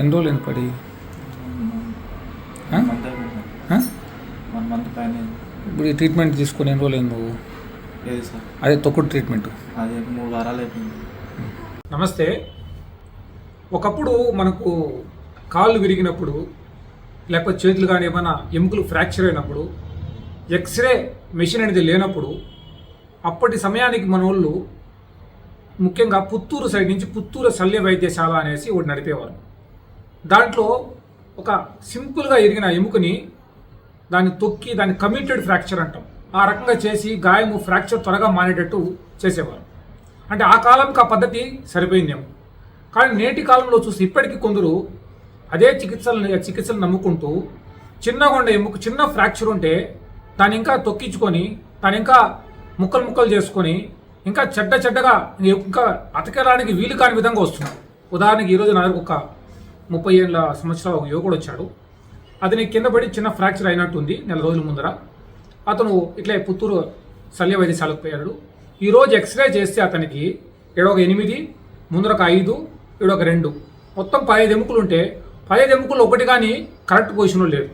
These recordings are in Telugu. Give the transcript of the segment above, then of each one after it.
ఎన్ని రోజులు పడి? ఇప్పుడు ఈ ట్రీట్మెంట్ తీసుకొని ఎన్ని రోజులు అయింది నువ్వు అదే తొక్కుడు ట్రీట్మెంట్ అది మూడు వారాలు అయిపోయింది. నమస్తే. ఒకప్పుడు మనకు కాళ్ళు విరిగినప్పుడు లేకపోతే చేతులు కానీ ఏమైనా ఎముకలు ఫ్రాక్చర్ అయినప్పుడు ఎక్స్రే మెషిన్ అనేది లేనప్పుడు అప్పటి సమయానికి మన వాళ్ళు ముఖ్యంగా పుత్తూరు సైడ్ నుంచి పుత్తూరు శల్య వైద్యశాల అనేసి ఒకటి నడిపేవారు. దాంట్లో ఒక సింపుల్గా ఎరిగిన ఎముకని దాన్ని తొక్కి దాన్ని కమిటెడ్ ఫ్రాక్చర్ అంటాం. ఆ రకంగా చేసి గాయము ఫ్రాక్చర్ త్వరగా మానేటట్టు చేసేవారు. అంటే ఆ కాలంకి ఆ పద్ధతి సరిపోయిందేమో కానీ నేటి కాలంలో చూసి ఇప్పటికీ కొందరు అదే చికిత్సలు చికిత్సలు నమ్ముకుంటూ చిన్నగా ఉండే ఎముక చిన్న ఫ్రాక్చర్ ఉంటే దాన్ని ఇంకా తొక్కించుకొని దాన్ని ఇంకా ముక్కలు ముక్కలు చేసుకొని ఇంకా చెడ్డ చెడ్డగా ఇంకా అతకడానికి వీలు కాని విధంగా వస్తుంది ఉదాహరణకి ఈరోజు నా దగ్గరకు ఒక ముప్పై ఏళ్ళ సంవత్సరాల ఒక యువకుడు వచ్చాడు. అతని కింద పడి చిన్న ఫ్రాక్చర్ అయినట్టుంది నెల రోజుల ముందర. అతను ఇట్లే పుత్తూరు శల్య వైద్యశాలకు పోయాడు. ఈరోజు ఎక్స్రే చేస్తే అతనికి ఏడొక ఎనిమిది ముందర ఒక ఐదు ఇక్కడ ఒక రెండు. మొత్తం పదహైదు ఎముకలు ఉంటే పదహైదు ఎముకలు ఒకటి కానీ కరెక్ట్ పొజిషన్లో లేదు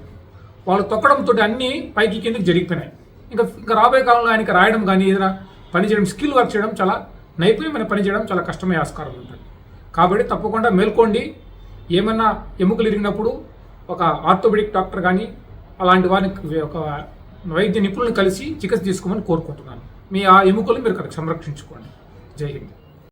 వాళ్ళు తొక్కడంతో అన్నీ పైకి కిందకి జరిగిపోయినాయి. ఇంకా ఇంకా రాబోయే కాలంలో ఆయనకి రాయడం కానీ ఏదైనా పని చేయడం స్కిల్ వర్క్ చేయడం చాలా నైపుణ్యమైన పని చేయడం చాలా కష్టమయ్యే ఆస్కారం ఉంటుంది కాబట్టి తప్పకుండా మేల్కోండి. ఏమన్నా ఎముకలు ఇరిగినప్పుడు ఒక ఆర్థోపెడిక్ డాక్టర్ కానీ అలాంటి వారిని ఒక వైద్య నిపుణులను కలిసి చికిత్స తీసుకోమని కోరుకుంటున్నాను. మీ ఆ ఎముకలు మీరు సంరక్షించుకోండి. జై హింద్.